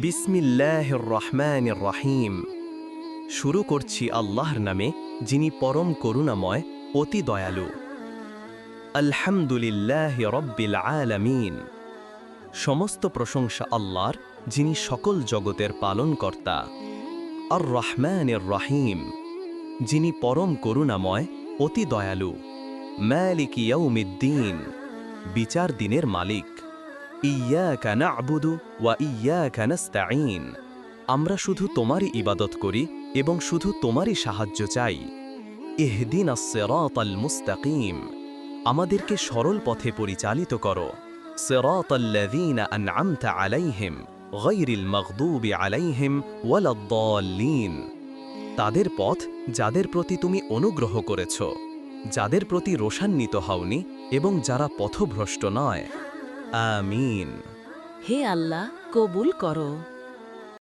বিসমিল্লাহ রহমান রহিম। শুরু করছি আল্লাহর নামে, যিনি পরম করুণাময়, অতি দয়ালু। আলহামদুলিল্লাহ রব্বিল আলামিন। সমস্ত প্রশংসা আল্লাহর, যিনি সকল জগতের পালনকর্তা। আর রহমানের রহিম। যিনি পরম করুণাময়, অতি দয়ালু। মালিক ইয়াউমিদ্দিন। বিচার দিনের মালিক। ইয়াকা না'বুদু ওয়া ইয়াকা নাস্তাঈন। আমরা শুধু তোমারই ইবাদত করি এবং শুধু তোমারই সাহায্য চাই। ইহদিন সিরাতাল মুস্তাকিম। আমাদেরকে সরল পথে পরিচালিত করো। সিরাতাল্লাযীনা আন'আমতা আলাইহিম গায়রিল মাগদুবি আলাইহিম ওয়ালাদ-দাল্লিন তাদের পথ যাদের প্রতি তুমি অনুগ্রহ করেছ, যাদের প্রতি রোষান্বিত হওনি এবং যারা পথভ্রষ্ট নয়। আমিন। হে আল্লাহ কবুল করো।